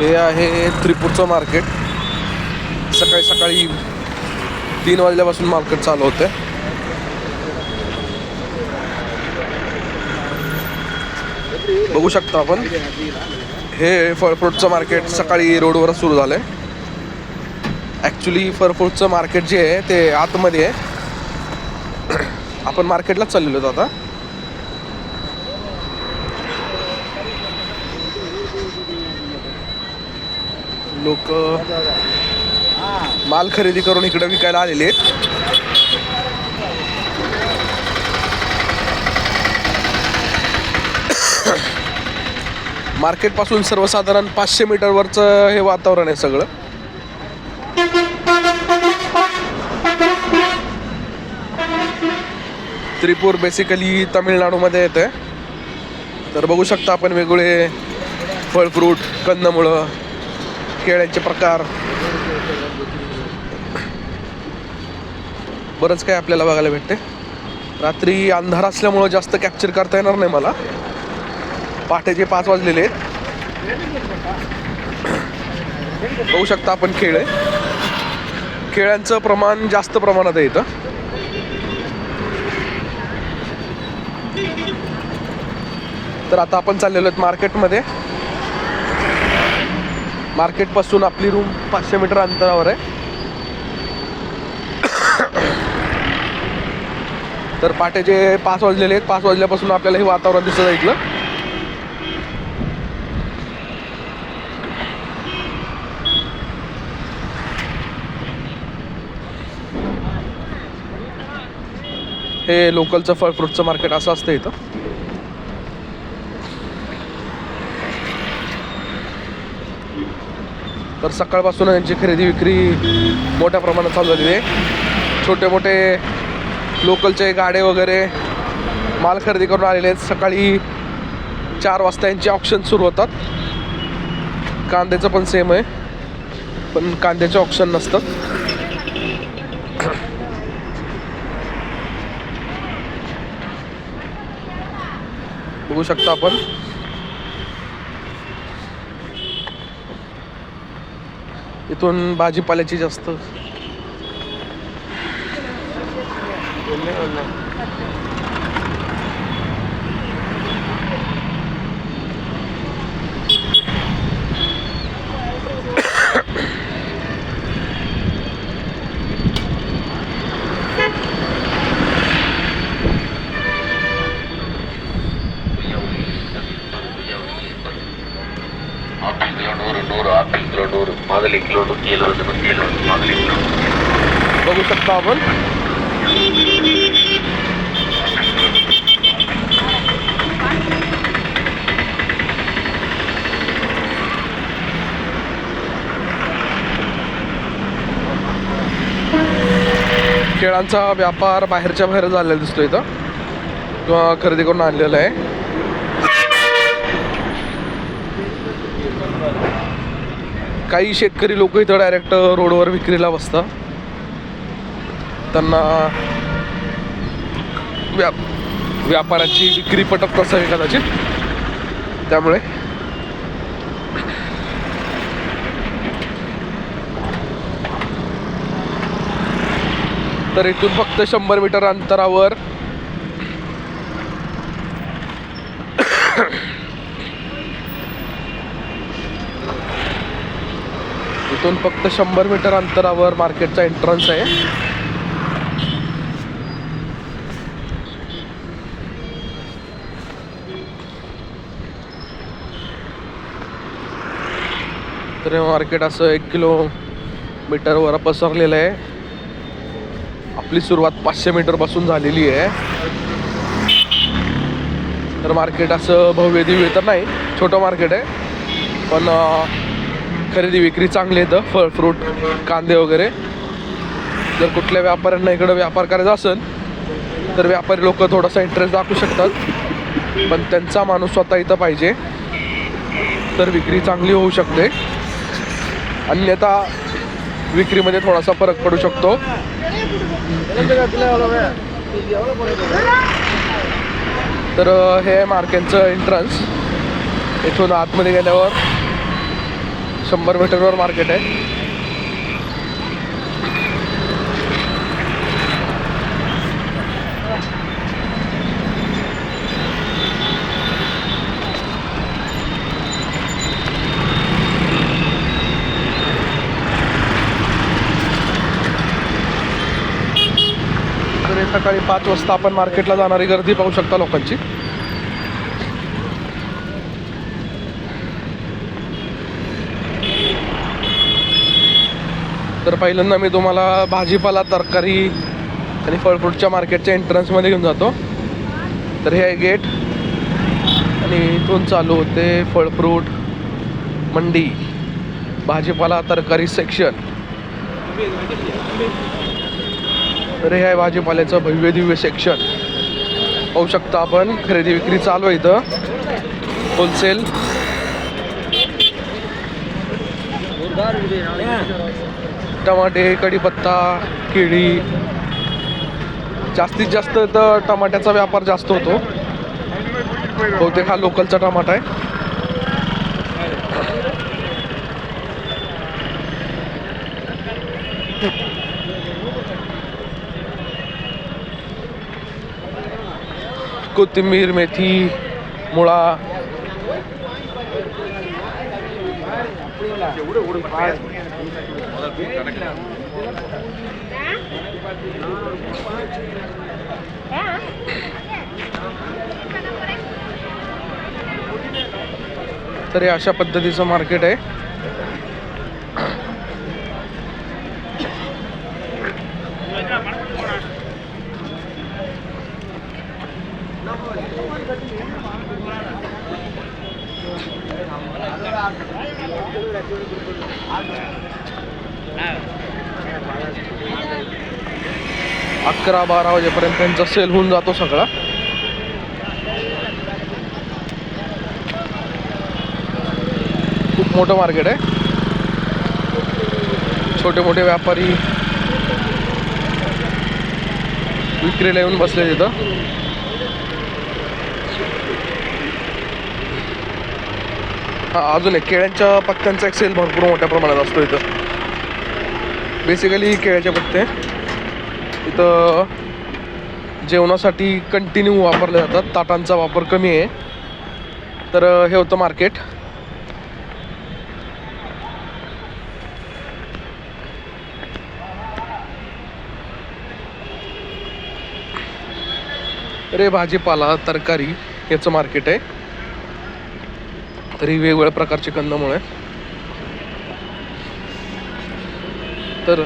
हे आहे त्रिपूरचं मार्केट. सकाळी सकाळी तीन वाजल्यापासून मार्केट चालू होते बघू शकता आपण. हे फळ फ्रूटचं मार्केट सकाळी रोडवर सुरू झालंय. ॲक्च्युली फरफ्रूटचं मार्केट जे आहे ते आतमध्ये आहे. आपण मार्केटलाच चाललेलो होतो आता. लोक माल खरेदी करून इकडे विकायला आलेले आहेत. मार्केटपासून सर्वसाधारण पाचशे मीटरवरचं हे वातावरण आहे सगळं. त्रिपूर बेसिकली तामिळनाडूमध्ये येते तर बघू शकता आपण वेगवेगळे फळ फ्रूट कंदमुळं केळ्यांचे प्रकार. बरंच काही आपल्याला बघायला भेटते. रात्री अंधार असल्यामुळं जास्त कॅप्चर करता येणार नाही मला. पहाटेचे पाच वाजलेले आहेत. बघू शकता आपण केळे केळ्यांचं प्रमाण जास्त प्रमाणात आहे इथं. तर आता आपण चाललेलो आहेत मार्केटमध्ये मार्केटपासून आपली रूम पाचशे मीटर अंतरावर आहे. तर पहाटेचे पाच वाजलेले आहेत पाच वाजल्यापासून आपल्याला हे वातावरण दिसत आहे इथलं. हे लोकलचं फळ फ्रूटचं मार्केट असं असतं इथं. तर सकाळपासून यांची खरेदी विक्री मोठ्या प्रमाणात चालू झालेली आहे. छोटे मोठे लोकलचे गाडे वगैरे माल खरेदी करून आलेले आहेत. सकाळी चार वाजता यांचे ऑप्शन सुरू होतात. कांद्याचं पण सेम आहे. पण कांद्याचे ऑप्शन नसतात. बघू शकता आपण. इथून भाजीपाल्याची जास्त. கிலோ நூறு நூறு ஆப்பிள் கிலோ நூறு மாதுளை கிலோ நூற்றி எழுபது நூற்றி எழுபது மாதுளை கிலோ बघू शकता आपण केळांचा व्यापार बाहेरच्या बाहेर झालेला दिसतो इथं किंवा खरेदी करून आणलेला आहे काही शेतकरी लोक इथं डायरेक्ट रोडवर विक्रीला बसतात. त्यांना व्या व्यापाराची विक्री पटत नसावी कदाचित. त्यामुळे तर इथून फक्त शंभर मीटर अंतरावर इथून फक्त शंभर मीटर अंतरावर मार्केटचा एंट्रन्स आहे. तर मार्केट असं एक किलो मीटरवर पसरलेलं आहे. आपली सुरुवात पाचशे मीटरपासून झालेली आहे. तर मार्केट असं भव्य दिव्य तर नाही छोटं मार्केट आहे. पण खरेदी विक्री चांगली येतं फळ फ्रूट कांदे वगैरे. जर कुठल्या व्यापाऱ्यांना इकडं व्यापार करायचा असेल तर व्यापारी लोक थोडासा इंटरेस्ट दाखवू शकतात. पण त्यांचा माणूस स्वतः इथं पाहिजे तर विक्री चांगली होऊ शकते. अन्यथा विक्रीमध्ये थोडासा फरक पडू शकतो. तर हे आहे मार्केटचं एंट्रन्स इथून आतमध्ये गेल्यावर शंभर मीटरवर मार्केट आहे. सकाळी पाच वाजता आपण मार्केटला जाणारी गर्दी पाहू शकता लोकांची. तर पहिल्यांदा मी तुम्हाला भाजीपाला तरकारी आणि फळफ्रूटच्या मार्केटच्या एंट्रन्समध्ये घेऊन जातो. तर हे आहे गेट. आणि इथून चालू होते फळफ्रूट मंडी भाजीपाला तरकारी सेक्शन तर हे आहे भाजीपाल्याचं भव्य दिव्य सेक्शन पाहू शकता आपण खरेदी विक्री चालू आहे इथं. होलसेल टमाटे कढीपत्ता केळी. जास्तीत जास्त तर टमाट्याचा व्यापार जास्त होतो. बहुतेक हा लोकलचा टमाटा आहे. कोथिंबीर मेथी मुळा. तर हे अशा पद्धतीचं मार्केट आहे. अकरा बारा वाजेपर्यंत त्यांचा सेल होऊन जातो सगळा. खूप मोठं मार्केट आहे. छोटे मोठे व्यापारी विक्रीला येऊन बसले तिथं. अजून एक केळ्यांच्या पत्त्यांचा एक सेल भरपूर मोठ्या प्रमाणात असतो इथं. बेसिकली केळ्याचे पत्ते इथं जेवणासाठी कंटिन्यू वापरले जातात. ताटांचा वापर कमी आहे. तर हे होतं मार्केट रे भाजीपाला तरकारी याचं मार्केट आहे. तरी वेगवेगळ्या प्रकारचे कंदमुळे तर